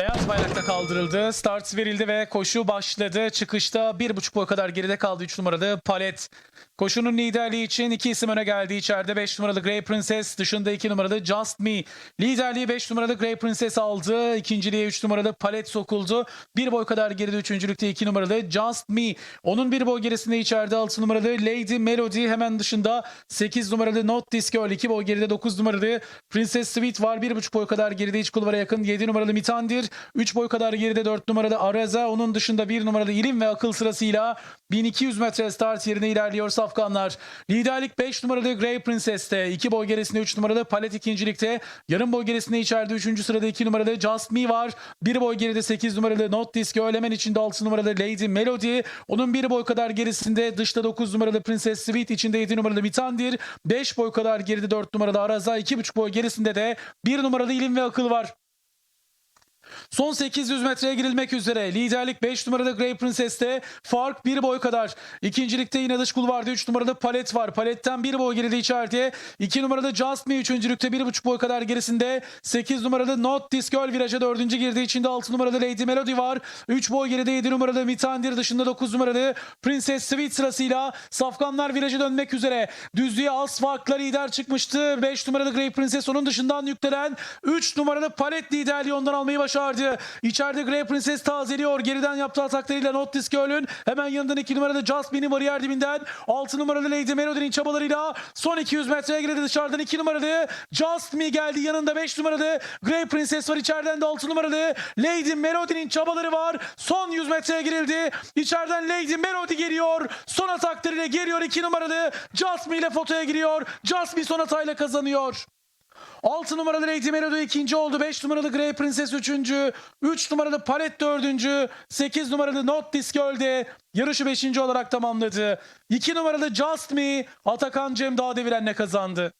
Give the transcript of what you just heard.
Beyaz bayrakta kaldırıldı. Start verildi ve koşu başladı. Çıkışta bir buçuk boy kadar geride kaldı 3 numaralı Palet. Koşunun liderliği için iki isim öne geldi. İçeride 5 numaralı Grey Princess, dışında 2 numaralı Just Me. Liderliği 5 numaralı Grey Princess aldı. İkinciliğe 3 numaralı Palet sokuldu. Bir boy kadar geride üçüncülükte 2 numaralı Just Me. Onun bir boy gerisinde içeride 6 numaralı Lady Melody. Hemen dışında 8 numaralı Not This Girl. 2 boy geride 9 numaralı Princess Sweet var. 1,5 boy kadar geride iç kulvara yakın 7 numaralı Mitandir. 3 boy kadar geride 4 numaralı Araza. Onun dışında 1 numaralı İlim ve Akıl sırasıyla 1200 metre start yerine ilerliyor Safkanlar. Liderlik 5 numaralı Grey Princess'te. 2 boy gerisinde 3 numaralı Palet ikincilikte. Yarım boy gerisinde içeride 3. sırada 2 numaralı Just Me var. 1 boy geride 8 numaralı Not This Girl. Hemen içinde 6 numaralı Lady Melody. Onun 1 boy kadar gerisinde dışta 9 numaralı Princess Sweet. içinde 7 numaralı Mitandir. 5 boy kadar geride 4 numaralı Araza. 2,5 boy gerisinde de 1 numaralı İlim ve Akıl var. Son 800 metreye girilmek üzere. Liderlik 5 numarada Grey Princess'te. Fark 1 boy kadar. İkincilikte yine dış kulvarda 3 numarada Palet var. Palet'ten 1 boy geride içeride. 2 numarada Just Me. Üçüncülükte 1,5 boy kadar gerisinde. 8 numarada Not This Girl viraja 4. girdi. içinde 6 numarada Lady Melody var. 3 boy geride 7 numarada Mitandir. Dışında 9 numaralı Princess Sweet sırasıyla Safkanlar viraja dönmek üzere. Düzlüğe az farkla lider çıkmıştı. 5 numaralı Grey Princess onun dışından yüklenen 3 numaralı Palet liderliği ondan almayı başardı. İçeride Grey Princess tazeliyor. Geriden yaptığı ataklarıyla Not This Girl'ün hemen yanından 2 numaralı Jasmine'in bariyer dibinden 6 numaralı Lady Melody'nin çabalarıyla son 200 metreye girdi dışarıdan 2 numaralı Me geldi. Yanında 5 numaralı Grey Princess var. İçeriden de 6 numaralı Lady Melody'nin çabaları var. Son 100 metreye girildi. İçeriden Lady Melody geliyor. Son ataklarıyla geliyor 2 numaralı Me ile fotoya giriyor. Just Me son hatayla kazanıyor. 6 numaralı Lady Melody ikinci oldu. 5 numaralı Grey Princess üçüncü. 3 numaralı Palet dördüncü. 8 numaralı Not This Girl de yarışı beşinci olarak tamamladı. 2 numaralı Just Me Atakan Cem Dağdeviren'le kazandı.